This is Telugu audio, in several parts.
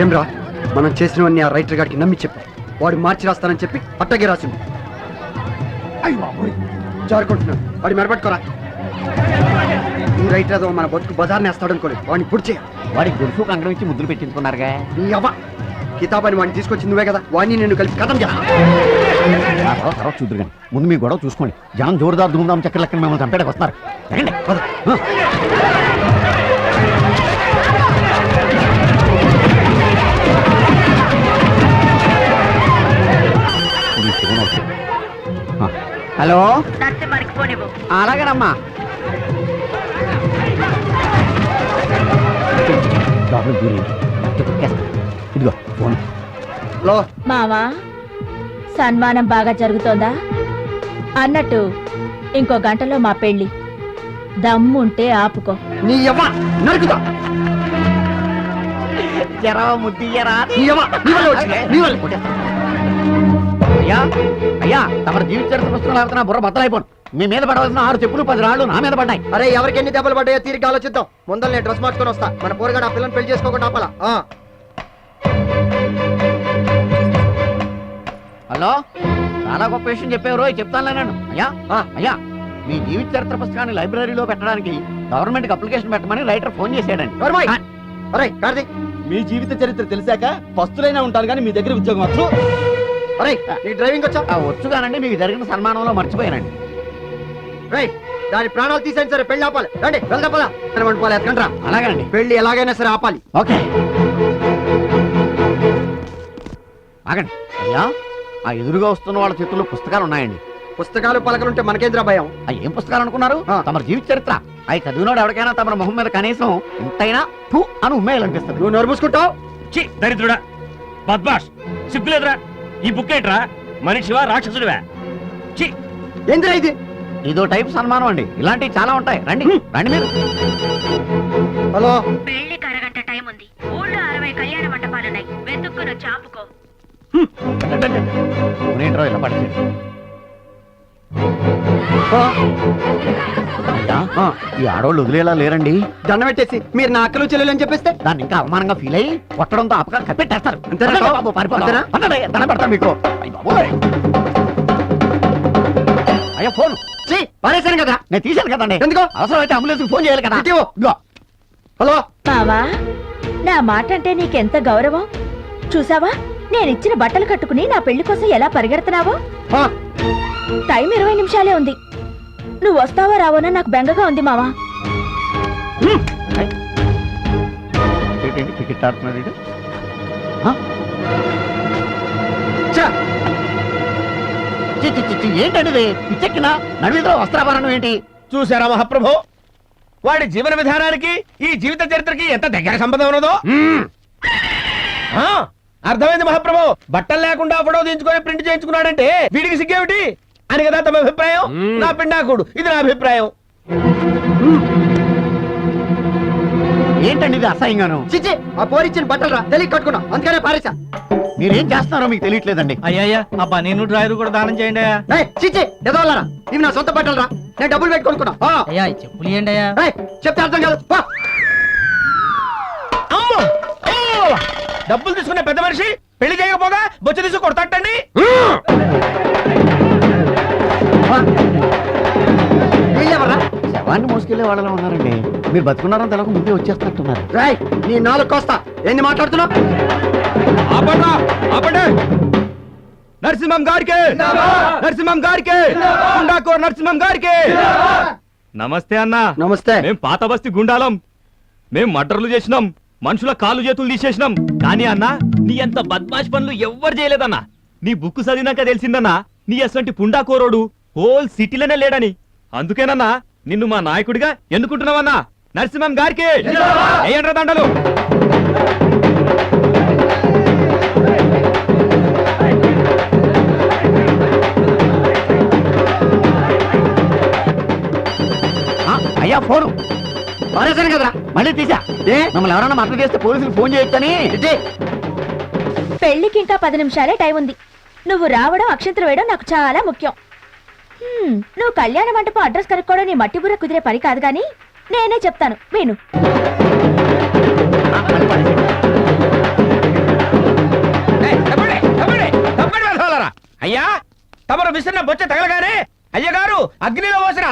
ఏం రా మనం చేసినవన్నీ ఆ రైటర్ గారికి నమ్మి చెప్పి. వాడు మార్చి రాస్తానని చెప్పి అట్టగే రాసింది అయ్యి బాబోయ్. జారుకుంటున్నాడు. వాడి మెరపట్టుకోరా ఈ రైటర్ ఏదో మన బతుకు బజార్ని వేస్తాడు అనుకోలేదు వాడిని పుడి చేయ. వాడికి గురుసు కంకణం ఇచ్చి ముద్దులు పెట్టించుకున్నారుగా. నీ అవ్వ. కితాబని వాడిని తీసుకొచ్చి నువ్వే కదా. వాడిని నేను కలిపి కథం చేస్తా తర్వాత తర్వాత చూద్దరు కానీ ముందు మీ గొడవ చూసుకోండి. జనం జోరుదారు ధూమ్ధాం చక్కెర లెక్కన మిమ్మల్ని చంపేటకు వస్తున్నారు. హలో? అలాగేనమ్మా. ఇదిగో ఫోన్. మావా సన్మానం బాగా జరుగుతోందా? అన్నట్టు ఇంకో గంటలో మా పెళ్ళి దమ్ముంటే ఆపుకో. నీ అవ్వ నరుకుతా. జరా ముద్దియరా నీ నీ వల్ల వచ్చింది. నీ వల్ల అయ్యా అయ్యా తమ జీవిత చరిత్ర పుస్తకాలు ఆడుతున్న బుర్ర బద్దలైపోను. మీ మీద పడవలసిన ఆరు చెప్పులు పది రాళ్ళు నా మీద పడ్డాయి. అరే ఎవరికి ఎన్ని దెబ్బలు పడ్డాయో తీరిక ఆలోచిద్దాం. ముందర నేను డ్రెస్ మార్చుకొని వస్తా. మన పోరగాడు ఆ పిల్లని పెళ్ళి చేసుకోకుండా ఆపాలా? ఆ. హలో? చాలా గొప్ప విషయం చెప్పారు చెప్తాను నేను అయ్యా ఆ. అయ్యా మీ జీవిత చరిత్ర పుస్తకాన్ని లైబ్రరీలో పెట్టడానికి గవర్నమెంట్కి అప్లికేషన్ పెట్టమని రైటర్ ఫోన్ చేశాడండి. నోర్మోయ్. అరే కార్తీ మీ జీవిత చరిత్ర తెలిసాక పస్తులైనా ఉంటారు కానీ మీ దగ్గర ఉద్యోగం వచ్చు నీ డ్రైవింగ్ వచ్చా? వచ్చుగానండి మీకు జరిగిన సన్మానంలో మర్చిపోయానండి. రేయ్ దాని ప్రాణాలు తీసేయండి సరే పెళ్ళి ఆపాలి. రండి వెళ్దా పదా. పోలే ఎత్కండ్రా అలాగేనండి. పెళ్ళి ఎలాగైనా సరే ఆపాలి. ఓకే. ఆగండి. అయ్యా ఆ ఎదురుగా వస్తున్న వాళ్ళ చేతుల్లో పుస్తకాలు ఉన్నాయండి. పుస్తకాలు పలకలుంటే మనకేంద్రా భయం? ఆ ఏం పుస్తకాలు అనుకున్నారు. తమ జీవిత చరిత్ర. అవి చదివినోడు ఎవరికైనా తమ మొహం మీద కనీసం ఇంతైనా టూ అని ఉమ్మేయాలనిపిస్తుంది. నువ్వు నోరు మూసుకుంటావు? చి దరిద్రుడా. బద్మాష్ సిగ్గులేదురా. ఈ బుక్ ఏంట్రా? మనిషివా రాక్షసుడివా. చి ఏంద్రా ఇది? ఇదో టైప్ సన్మానం అండి. ఇలాంటివి చాలా ఉంటాయి. రండి. రండి మీరు. హలో. పెళ్ళికి అరగంట టైం ఉంది. ఊళ్ళో అరవై కళ్యాణ మండపాలున్నాయి వెతుక్కును చాపుకో. ఏంట్రో ఇలా ఆ, ఈ ఆడవాళ్ళు వదిలేలా లేరండి? దండం పెట్టేసి మీరు నా అక్కలు చెల్లెలు అని చెప్పేస్తే దాన్ని ఇంకా అవమానంగా ఫీల్ అయ్యి కొట్టడంతో అపక కప్పెట్టేస్తారు. దండం పెడతాను మీకు. అయ్య ఫోన్. పారేశాను కదా. నేను తీశాను కదండి. ఎందుకు? అవసరమైతే అంబులెన్స్ ఫోన్ చేయాలి కదా. హలో. మావా నా మాట అంటే నీకెంత గౌరవం? చూసావా? నేనిచ్చిన బట్టలు కట్టుకుని నా పెళ్ళి కోసం ఎలా పరిగెడుతున్నావో? ఆ, టైం ఇరవై నిమిషాలే ఉంది. నువ్వు వస్తావో రావోనా నాకు బెంగగా ఉంది మావా. పిచ్చెక్కిన వస్త్రాభరణం ఏంటి? చూసారా మహాప్రభు? వాడి జీవన విధానానికి ఈ జీవిత చరిత్రకి ఎంత దగ్గర సంబంధం ఉన్నదో? ఆ, అర్థమైంది మహాప్రభు? బట్టలు లేకుండా ఫోటో దించుకొని ప్రింట్ చేయించుకున్నాడంటే వీడికి సిగ్గేమిటి? అని కదా తమ అభిప్రాయం? నా పిండాకుడు. ఇది నా అభిప్రాయం. ఏంటండి ఇది అసహ్యంగాను? చిచ్చి ఆ పోరిచ్చిన బట్టలు రా. తెలియ కట్టుకున్నా. అందుకనే పారేశా. మీరేం చేస్తున్నారో మీకు తెలియట్లేదండి. అయ్యా ఆ బనీను డ్రైవర్ కూడా దానం చేయండి అయ్యా. ఏయ్, చిచ్చి ఎదవలారా ఇవి నా సొంత బట్టలు రా. నేను డబ్బులు పెట్టి కొనుక్కున్నా. ఆ, అయ్యా చెప్పులు ఇవ్వండి అయ్యా. ఏయ్, చెప్తే అర్థం కాదు. పో. అమ్మో! అమ్మో! డబ్బులు తీసుకునే పెద్ద మనిషి పెళ్ళి చేయకపోగా బొచ్చ తీసుకు కొడతాటండి? శవాన్ని మోసుకెళ్ళే వాళ్ళలో ఉన్నారండి. మీరు బతుకున్నారని తెలక ముందే వచ్చేస్తున్నట్టున్నారు. రేయ్, నీ నాలుగు కోస్తా. ఎన్ని మాట్లాడుతున్నావు? నరసింహం గారికి. నరసింహం గారికి. నరసింహం గారికి. నమస్తే అన్నా. నమస్తే. మేం పాత బస్తీ గుండాలం. మేం మర్డర్లు చేసినాం. మనుషుల కాళ్ళు చేతులు తీసేసినాం. కానీ అన్నా నీ అంత బద్మాష్ పనులు ఎవ్వరు చేయలేదన్నా. నీ బుక్ చదివినాక తెలిసిందన్నా నీ అసంటి పుండాకోరోడు హోల్ సిటీలోనే లేడని. అందుకేనన్నా నిన్ను మా నాయకుడిగా ఎన్నుకుంటున్నావన్నా? నరసింహం గారికి! దండలు! ఆ, అయ్యా ఫోను! పారేశాను కదరా. మళ్ళీ తీసా. మమ్మల్ని ఎవరన్నా మద్దతు చేస్తే పోలీసులు ఫోన్ చేయొచ్చని. పెళ్ళికి ఇంకా పది నిమిషాలే టైం ఉంది. నువ్వు రావడం అక్షంతలు వేయడం నాకు చాలా ముఖ్యం. నువ్వు కళ్యాణ మంటపం అడ్రస్ కనుక్కోవడం నీ మట్టి బుర్ర కుదిరే పని కాదు కానీ నేనే చెప్తాను. విను. అయ్యా తమరు విసిరిన బొచ్చ తగలగానే ఆ, మళ్ళీ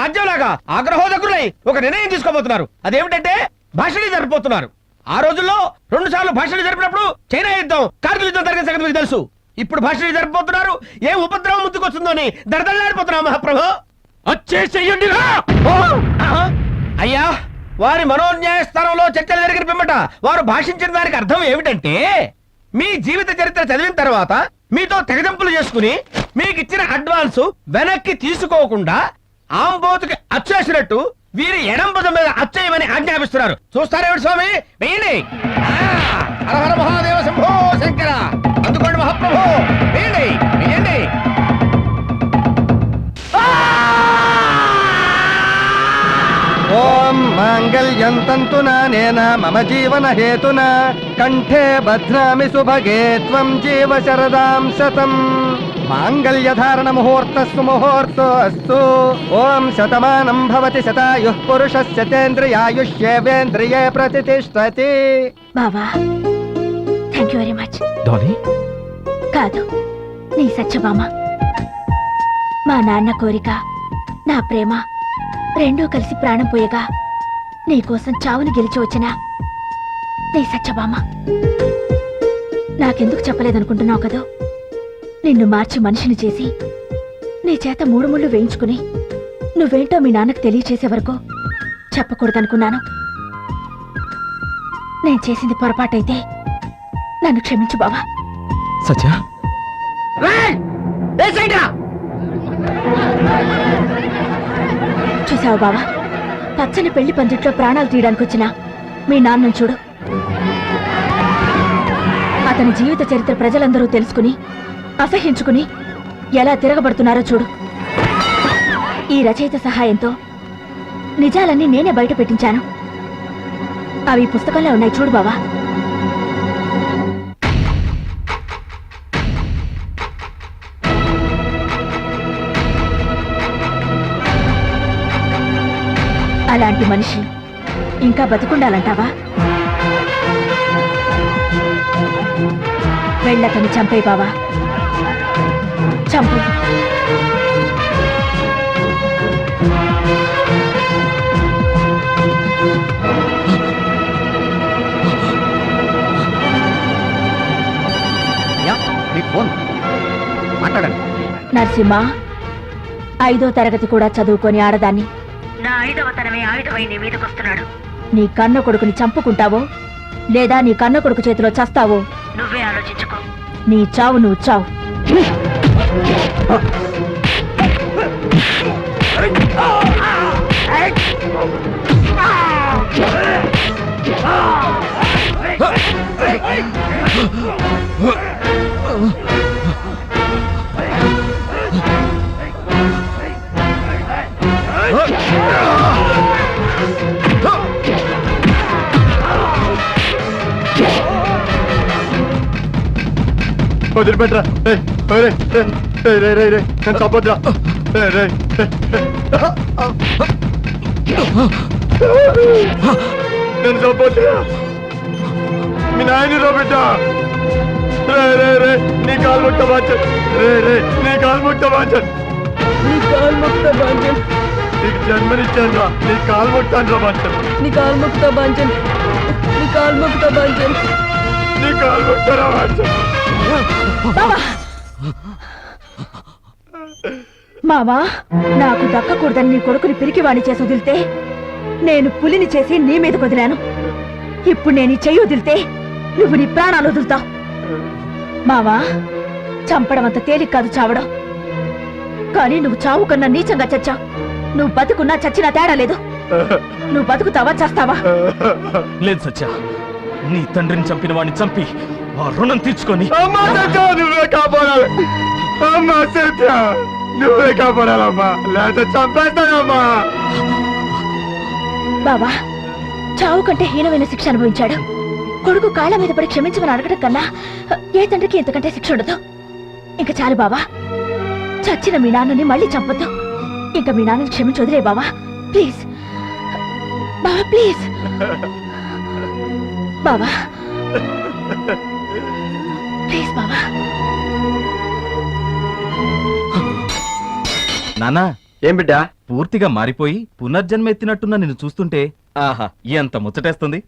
పడేసి. ఆగ్రహోదకులై ఒక నిర్ణయం తీసుకోబోతున్నారు అదేమిటంటే భాషణి జరిపోతున్నారు ఆ రోజుల్లో రెండు సార్లు భాషణి జరిపినప్పుడు చైనా యుద్ధం కార్గిల్ యుద్ధం జరిగిన సంగతి మీకు తెలుసు ఇప్పుడు భాషణి జరిపోతున్నారు ఏ ఉపద్రవం ముందుకొస్తుందో అని దడదల్లాడిపోతున్నాం మహాప్రభు వచ్చేసేయండి! ఆహా! అయ్యా వారి మనోన్యాయ స్థానంలో చర్చలు జరిగిన పిమ్మట వారు భాషించిన దానికి అర్థం ఏమిటంటే మీ జీవిత చరిత్ర చదివిన తర్వాత మీతో తెగజంపులు చేసుకుని మీకు ఇచ్చిన అడ్వాన్స్ వెనక్కి తీసుకోకుండా ఆంబోతుకి అచ్చేసినట్టు వీరి ఎడం భుజం మీద అచ్చేయమని ఆజ్ఞాపిస్తున్నారు. చూస్తారేమిటి స్వామి? వేయండి హర హర మహాదేవ శంభో శంకర. అందుకోండి మహాప్రభు. వేయండి వేయండి మాంగళ్యం తంతునా నేన? మమ జీవన హేతునా? కంఠే బధ్నామి సుభగే త్వం జీవ శరదాం శతం. మాంగళ్యధారణ ముహూర్త సుముహూర్తో అస్తు. ఓం శతమానం భవతి శతాయు పురుషస్య తేంద్రియాయుష్యేవేంద్రియే ప్రతిష్టతి బావా thank you very much Dolly కాదు నీ సత్యభామ. మా నాన్న కోరిక నా ప్రేమ రెండూ కలిసి ప్రాణం పోయగా నీకోసం చావుని గెలిచి వచ్చిన నీ సత్యభామ. నాకెందుకు చెప్పలేదనుకుంటున్నావు కదూ? నిన్ను మార్చి మనిషిని చేసి నీ చేత మూడు ముళ్ళు వేయించుకుని నువ్వేంటో మీ నాన్నకు తెలియచేసే వరకు చెప్పకూడదనుకున్నాను. నేను చేసింది పొరపాటైతే నన్ను క్షమించు బావా. సత్య? చూసావు బావా? పచ్చని పెళ్ళి పందిట్లో ప్రాణాలు తీయడానికి వచ్చిన మీ నాన్నను చూడు. అతని జీవిత చరిత్ర ప్రజలందరూ తెలుసుకుని అసహించుకుని ఎలా తిరగబడుతున్నారో చూడు. ఈ రచయిత సహాయంతో నిజాలన్నీ నేనే బయట పెట్టించాను. అవి పుస్తకంలో ఉన్నాయి చూడు బావా. అలాంటి మనిషి ఇంకా బతికుండాలంటావా? వెళ్ళతని చంపే బావా. చంపు. ఫోన్. మాట్లాడండి. నరసింహ ఐదో తరగతి కూడా చదువుకొని ఆడదాన్ని. నా ఆయుధమై మీదకొస్తున్నాడు. నీ కన్న కొడుకుని చంపుకుంటావో? లేదా నీ కన్న కొడుకు చేతిలో చస్తావో? నువ్వే ఆలోచించుకో. నీ చావు నువ్వు చావు. వదిలిపెట్టరా. నన్ను చంపొద్దురా. నన్ను చంపొద్దురా. మీ నాయన బిడ్డ. రే రే రే నీ కాలు ముట్ట బాచన్ రే రే నీ కాలు ముట్ట బాచన్ నీ కాలు ముక్త బాంచన్ నీకు జన్మనిచ్చాను రా. నీ కాలు ముట్టాను రా బాచన్ నీ కాలు ముక్త బాంచన్ నీ కాలు ముక్త బాంచన్ నీ కాలు మావా నాకు దక్కకూడదని నీ కొడుకుని పిరికివాణి చేసి వదిలితే నేను పులిని చేసి నీ మీద వదిలాను. ఇప్పుడు నేను చెయ్యి వదిలితే నువ్వు నీ ప్రాణాలు వదులుతావు. మావా చంపడం అంత తేలిక కాదు చావడం. కానీ నువ్వు చావు కన్నా నీచంగా చచ్చావు. నువ్వు బతుకున్నా చచ్చినా తేడా లేదు. నువ్వు బతుకుతావా చస్తావా? లేదు సత్య. నీ తండ్రిని చంపిన వాడిని చంపి ఆ రుణం తీర్చుకొని అమ్మా సత్య నువ్వే కాపాడాలి. అమ్మా సత్య నువ్వే కాపాడాలమ్మా. లేకపోతే చంపేస్తానమ్మా. బావా చావు కంటే హీనమైన శిక్ష అనుభవించాడు. కొడుకు కాళ్ళ మీద పడి క్షమించమని అడగడం కన్నా ఏ తండ్రికి ఇంతకంటే శిక్ష ఉండదు. ఇంకా చాలు బావా. చచ్చిన మీ నాన్నని మళ్ళీ చంపొద్దు. ఇంకా మీ నాన్నని క్షమించి వదిలే బావా. ప్లీజ్. బావా ప్లీజ్. బావా. ప్లీజ్ బావా. నానా. ఏం బిడ్డా? పూర్తిగా మారిపోయి పునర్జన్మ ఎత్తినట్టున్న నిన్ను చూస్తుంటే ఆహా. ఎంత ముచ్చటేస్తుంది.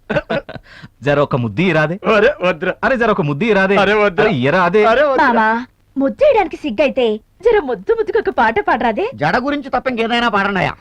జర ఒక ముద్ది ఇరాదే. అరే వద్దురా. అరే జర ఒక ముద్ది ఇరాదే. అరే వద్దురా. అరే మామా ముద్దేయడానికి సిగ్గైతే జర ముద్దు ముద్దుకు ఒక పాట పాడరాదే. జడ గురించి తప్ప ఇంకేదైనా పాడండియా